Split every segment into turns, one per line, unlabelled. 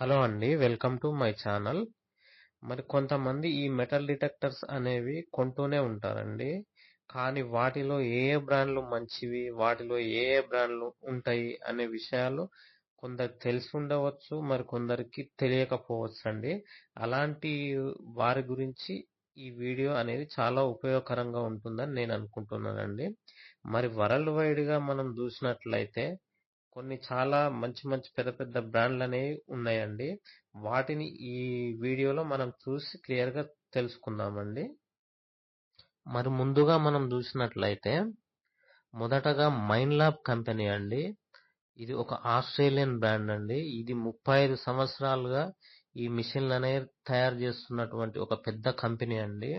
Hello అండి welcome to my channel. మరి కొంతమంది ఈ మెటల్ డిటెక్టర్స్ అనేవి కొంటూనే ఉంటారండి. కానీ వాటిలో ఏ ఏ బ్రాండ్లు మంచివి వాటిలో ఏ ఏ బ్రాండ్లు ఉంటాయి అనే విషయాలు కొందరికి తెలిసి ఉండవచ్చు మరి కొందరికి తెలియకపోవచ్చు అండి అలాంటి వారి గురించి ఈ వీడియో అనేది చాలా ఉపయోగకరంగా ఉంటుందని నేను అనుకుంటున్నానండి. మరి వరల్డ్ వైడ్గా మనం చూసినట్లయితే కొన్ని చాలా మంచి మంచి పెద్ద పెద్ద బ్రాండ్లు అనేవి ఉన్నాయండి. వాటిని ఈ వీడియోలో మనం చూసి క్లియర్గా తెలుసుకుందామండి. మరి ముందుగా మనం చూసినట్లయితే మొదటగా మైండ్ ల్యాబ్ కంపెనీ అండి. ఇది ఒక ఆస్ట్రేలియన్ బ్రాండ్ అండి. ఇది ముప్పై ఐదు సంవత్సరాలుగా ఈ మిషన్లు అనేవి తయారు చేస్తున్నటువంటి ఒక పెద్ద కంపెనీ అండి.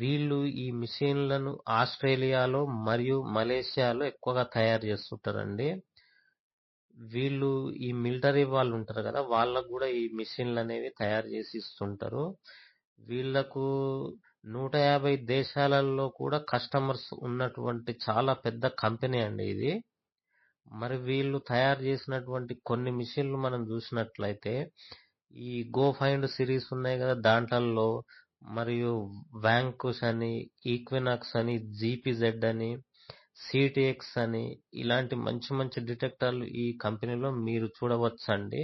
వీళ్ళు ఈ మిషన్లను ఆస్ట్రేలియాలో మరియు మలేషియాలో ఎక్కువగా తయారు చేస్తుంటారండి. వీళ్ళు ఈ మిలిటరీ వాళ్ళు ఉంటారు కదా వాళ్ళకు కూడా ఈ మిషన్లు అనేవి తయారు చేసి ఇస్తుంటారు. వీళ్ళకు నూట యాభై దేశాలలో కూడా కస్టమర్స్ ఉన్నటువంటి చాలా పెద్ద కంపెనీ అండి ఇది. మరి వీళ్ళు తయారు చేసినటువంటి కొన్ని మిషన్లు మనం చూసినట్లయితే ఈ గో ఫైండ్ సిరీస్ ఉన్నాయి కదా దాంట్లో మరియు వ్యాంకుష్ అని ఈక్వినాక్స్ అని జీపీజెడ్ అని సిటిఎక్స్ అని ఇలాంటి మంచి మంచి డిటెక్టర్లు ఈ కంపెనీలో మీరు చూడవచ్చండి.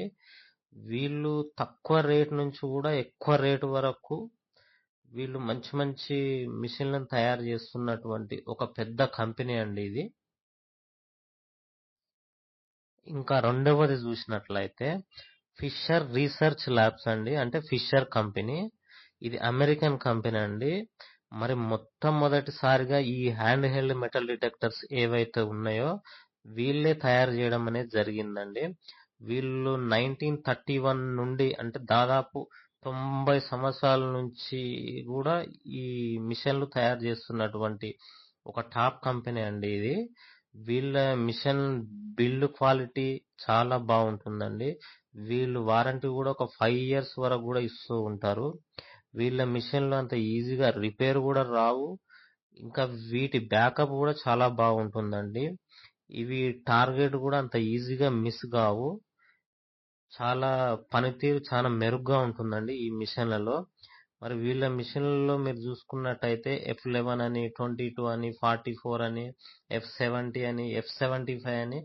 వీళ్ళు తక్కువ రేట్ నుంచి కూడా ఎక్కువ రేటు వరకు వీళ్ళు మంచి మంచి మిషన్లను తయారు చేస్తున్నటువంటి ఒక పెద్ద కంపెనీ అండి ఇది. ఇంకా రెండవది చూసినట్లయితే ఫిషర్ రీసెర్చ్ ల్యాబ్స్ అండి. అంటే ఫిషర్ కంపెనీ. ఇది అమెరికన్ కంపెనీ అండి. మరి మొట్టమొదటిసారిగా ఈ హ్యాండ్ హెల్డ్ మెటల్ డిటెక్టర్స్ ఏవైతే ఉన్నాయో వీళ్ళే తయారు చేయడం అనేది జరిగిందండి. వీళ్ళు నైన్టీన్ థర్టీ వన్ నుండి అంటే దాదాపు తొంభై సంవత్సరాల నుంచి కూడా ఈ మిషన్లు తయారు చేస్తున్నటువంటి ఒక టాప్ కంపెనీ అండి ఇది. వీళ్ళ మిషన్ బిల్డ్ క్వాలిటీ చాలా బాగుంటుందండి. వీళ్ళు వారంటీ కూడా ఒక ఫైవ్ ఇయర్స్ వరకు కూడా ఇస్తూ ఉంటారు. వీళ్ళ మిషన్లు అంత ఈజీగా రిపేర్ కూడా రావు. ఇంకా వీటి బ్యాకప్ కూడా చాలా బాగుంటుందండి. ఇవి టార్గెట్ కూడా అంత ఈజీగా మిస్ కావు. చాలా పనితీరు చాలా మెరుగ్గా ఉంటుందండి ఈ మిషన్లలో. మరి వీళ్ళ మిషన్లలో మీరు చూసుకున్నట్టయితే ఎఫ్ లెవెన్ అని ట్వంటీ టూ అని ఫార్టీ ఫోర్ అని ఎఫ్ సెవెంటీ అని ఎఫ్ సెవెంటీ ఫైవ్ అని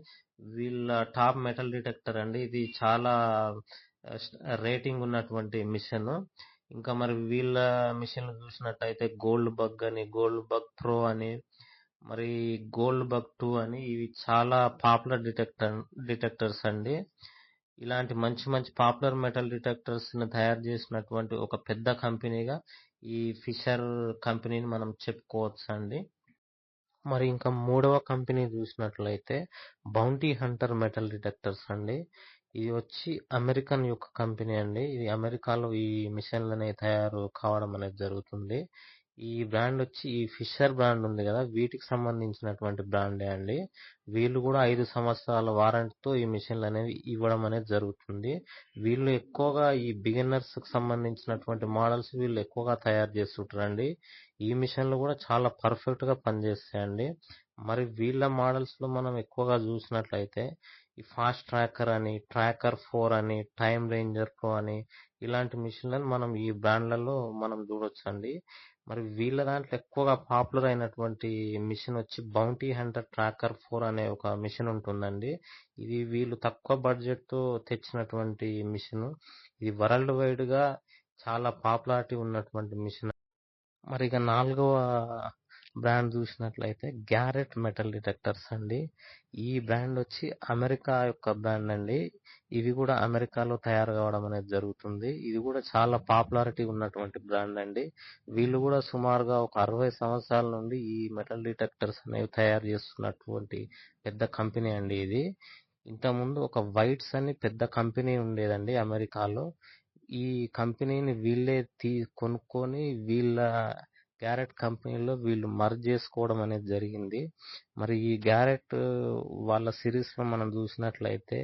వీళ్ళ టాప్ మెటల్ డిటెక్టర్ అండి. ఇది చాలా రేటింగ్ ఉన్నటువంటి మిషన్. ఇంకా మరి వీళ్ళ మిషన్లు చూసినట్టయితే గోల్డ్ బగ్ అని గోల్డ్ బగ్ ప్రో అని మరి గోల్డ్ బగ్ టూ అని ఇవి చాలా పాపులర్ డిటెక్టర్ డిటెక్టర్స్ అండి. ఇలాంటి మంచి మంచి పాపులర్ మెటల్ డిటెక్టర్స్ని తయారు చేసినటువంటి ఒక పెద్ద కంపెనీగా ఈ ఫిషర్ కంపెనీని మనం చెప్పుకోవచ్చు అండి మరి ఇంకా మూడవ కంపెనీ చూసినట్లయితే బౌంటీ హంటర్ మెటల్ డిటెక్టర్స్ అండి. ఇది వచ్చి అమెరికన్ యొక్క కంపెనీ అండి. ఇది అమెరికాలో ఈ మిషన్లని తయారు కావడం అనేది జరుగుతుంది. ఈ బ్రాండ్ వచ్చి ఈ ఫిషర్ బ్రాండ్ ఉంది కదా వీటికి సంబంధించినటువంటి బ్రాండే అండి. వీళ్ళు కూడా ఐదు సంవత్సరాల వారంటీతో ఈ మిషన్లు అనేవి ఇవ్వడం అనేది జరుగుతుంది. వీళ్ళు ఎక్కువగా ఈ బిగినర్స్కి సంబంధించినటువంటి మోడల్స్ వీళ్ళు ఎక్కువగా తయారు చేస్తుంటారండి. ఈ మిషన్లు కూడా చాలా పర్ఫెక్ట్గా పనిచేస్తాయండి. మరి వీళ్ళ మోడల్స్లో మనం ఎక్కువగా చూసినట్లయితే ఈ ఫాస్ట్ ట్రాకర్ అని ట్రాకర్ ఫోర్ అని టైమ్ రేంజర్ ప్రో అని ఇలాంటి మిషన్లను మనం ఈ బ్రాండ్లలో మనం చూడొచ్చండి. మరి వీళ్ళ దాంట్లో ఎక్కువగా పాపులర్ అయినటువంటి మిషన్ వచ్చి బౌంటీ హంటర్ ట్రాకర్ ఫోర్ అనే ఒక మిషన్ ఉంటుందండి. ఇది వీళ్ళు తక్కువ బడ్జెట్తో తెచ్చినటువంటి మిషన్. ఇది వరల్డ్ వైడ్గా చాలా పాపులారిటీ ఉన్నటువంటి మిషన్. మరి ఇక నాలుగవ బ్రాండ్ చూసినట్లయితే గ్యారెట్ మెటల్ డిటెక్టర్స్ అండి. ఈ బ్రాండ్ వచ్చి అమెరికా యొక్క బ్రాండ్ అండి. ఇవి కూడా అమెరికాలో తయారు కావడం అనేది జరుగుతుంది. ఇది కూడా చాలా పాపులారిటీ ఉన్నటువంటి బ్రాండ్ అండి. వీళ్ళు కూడా సుమారుగా ఒక అరవై సంవత్సరాల నుండి ఈ మెటల్ డిటెక్టర్స్ అనేవి తయారు చేస్తున్నటువంటి పెద్ద కంపెనీ అండి ఇది. ఇంతకుముందు ఒక వైట్స్ అని పెద్ద కంపెనీ ఉండేదండి అమెరికాలో. ఈ కంపెనీని వీళ్ళే తీ కొనుక్కొని వీళ్ళ గ్యారెట్ కంపెనీలో వీళ్ళు మర్జ్ చేసుకోవడం అనేది జరిగింది. మరి ఈ గ్యారెట్ వాళ్ళ సిరీస్లో మనం చూసినట్లయితే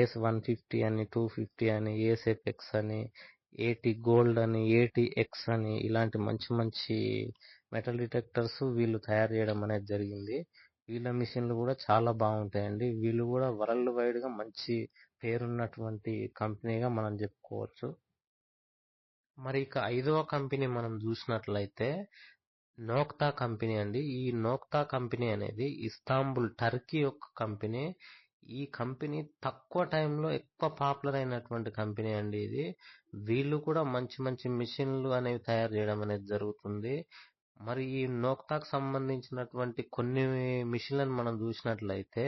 ఏస్ వన్ ఫిఫ్టీ అని టూ ఫిఫ్టీ అని ఏస్ ఎపెక్స్ అని ఏటీ గోల్డ్ అని ఏటీ ఎక్స్ అని ఇలాంటి మంచి మంచి మెటల్ డిటెక్టర్స్ వీళ్ళు తయారు చేయడం అనేది జరిగింది. వీళ్ళ మిషన్లు కూడా చాలా బాగుంటాయండి. వీళ్ళు కూడా వరల్డ్ వైడ్గా మంచి పేరున్నటువంటి కంపెనీగా మనం చెప్పుకోవచ్చు. మరి ఇక ఐదవ కంపెనీ మనం చూసినట్లయితే నోక్తా కంపెనీ అండి. ఈ నోక్తా కంపెనీ అనేది ఇస్తాంబుల్ టర్కీ యొక్క కంపెనీ. ఈ కంపెనీ తక్కువ టైంలో ఎక్కువ పాపులర్ అయినటువంటి కంపెనీ అండి ఇది. వీళ్ళు కూడా మంచి మంచి మిషన్లు అనేవి తయారు చేయడం అనేది జరుగుతుంది. మరి ఈ నోక్తాకు సంబంధించినటువంటి కొన్ని మిషన్లను మనం చూసినట్లయితే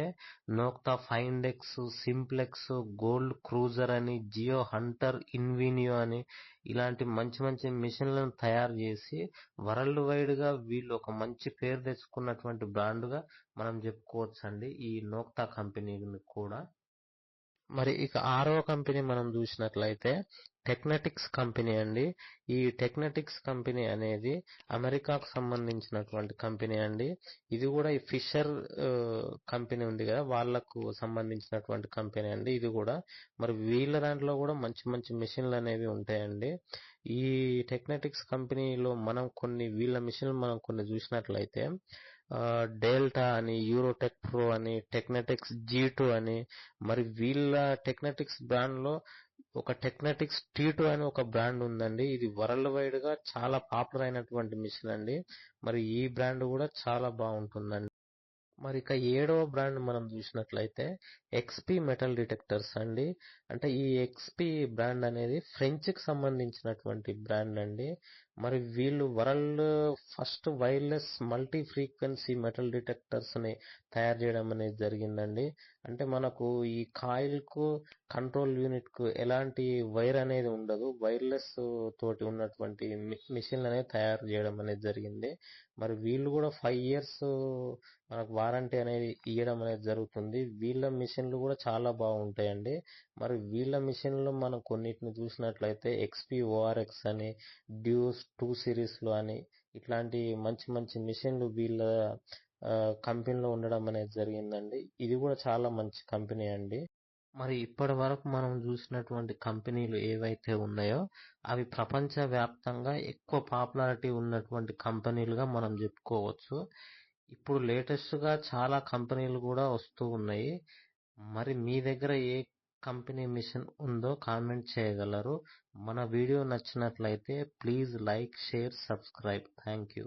Nokta Findex Simplex Gold Kruzer అని జియో హంటర్ ఇన్వినియో అని ఇలాంటి మంచి మంచి మిషన్లను తయారు చేసి వరల్డ్ వైడ్గా వీళ్ళు ఒక మంచి పేరు తెచ్చుకున్నటువంటి బ్రాండ్గా మనం చెప్పుకోవచ్చు అండి ఈ నోక్తా కంపెనీని కూడా. మరి ఇక ఆరవ కంపెనీ మనం చూసినట్లయితే టెక్నటిక్స్ కంపెనీ అండి. ఈ టెక్నటిక్స్ కంపెనీ అనేది అమెరికాకు సంబంధించినటువంటి కంపెనీ అండి. ఇది కూడా ఈ ఫిషర్ కంపెనీ ఉంది కదా వాళ్ళకు సంబంధించినటువంటి కంపెనీ అండి ఇది కూడా. మరి వీళ్ళ దాంట్లో కూడా మంచి మంచి మిషన్లు అనేవి ఉంటాయండి. ఈ టెక్నటిక్స్ కంపెనీలో మనం కొన్ని వీళ్ళ మిషన్లు మనం కొన్ని చూసినట్లయితే డెల్టా అని యూరోటెక్ ప్రో అని టెక్నటిక్స్ జీ టూ అని మరి వీళ్ళ టెక్నటిక్స్ బ్రాండ్లో ఒక టెక్నటిక్స్ టీ టూ అని ఒక బ్రాండ్ ఉందండి. ఇది వరల్డ్ వైడ్గా చాలా పాపులర్ అయినటువంటి మిషన్ అండి. మరి ఈ బ్రాండ్ కూడా చాలా బాగుంటుందండి. మరి ఇక ఏడవ బ్రాండ్ మనం చూసినట్లయితే ఎక్స్పీ మెటల్ డిటెక్టర్స్ అండి. అంటే ఈ ఎక్స్పీ బ్రాండ్ అనేది ఫ్రెంచ్కి సంబంధించినటువంటి బ్రాండ్ అండి. మరి వీళ్ళు world first wireless multi frequency metal డిటెక్టర్స్ని తయారు చేయడం అనేది జరిగిందండి. అంటే మనకు ఈ కాయిల్కు కంట్రోల్ యూనిట్కు ఎలాంటి వైర్ అనేది ఉండదు. వైర్లెస్ తోటి ఉన్నటువంటి మిషన్లు అనేది తయారు చేయడం అనేది జరిగింది. మరి వీళ్ళు కూడా ఫైవ్ ఇయర్స్ మనకు వారంటీ అనేది ఇవ్వడం అనేది జరుగుతుంది. వీళ్ళ మిషన్లు కూడా చాలా బాగుంటాయండి. మరి వీళ్ళ మిషన్లో మనం కొన్నిటిని చూసినట్లయితే ఎక్స్పీ ఓఆర్ఎక్స్ అని డ్యూస్ టూ సిరీస్లో అని ఇట్లాంటి మంచి మంచి మిషన్లు వీళ్ళ కంపెనీలో ఉండడం అనేది జరిగిందండి. ఇది కూడా చాలా మంచి కంపెనీ అండి. మరి ఇప్పటి వరకు మనం చూసినటువంటి కంపెనీలు ఏవైతే ఉన్నాయో అవి ప్రపంచ వ్యాప్తంగా ఎక్కువ పాపులారిటీ ఉన్నటువంటి కంపెనీలుగా మనం చెప్పుకోవచ్చు. ఇప్పుడు లేటెస్ట్గా చాలా కంపెనీలు కూడా వస్తూ ఉన్నాయి. మరి మీ దగ్గర ఏ కంపెనీ మిషన్ ఉందో కామెంట్ చేయగలరు. మన వీడియో నచ్చినట్లయితే please like share subscribe. Thank you